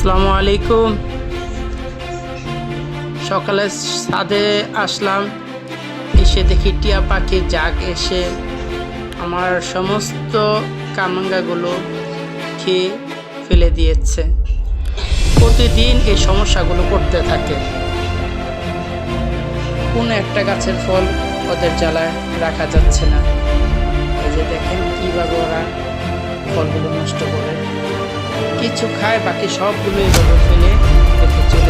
আসসালামু আলাইকুম। সকালে ছাদে আসলাম, এসে দেখি টিয়া পাখির জাগ এসে আমার সমস্ত কামরাঙ্গাগুলো খেয়ে ফেলে দিয়েছে। প্রতিদিন এই সমস্যাগুলো করতে থাকে। কোনো একটা গাছের ফল ওদের জ্বালায় রাখা যাচ্ছে না। এই যে দেখেন কীভাবে ওরা কিছু খায় বাকি সবগুলোই এইভাবে ফেলে চলে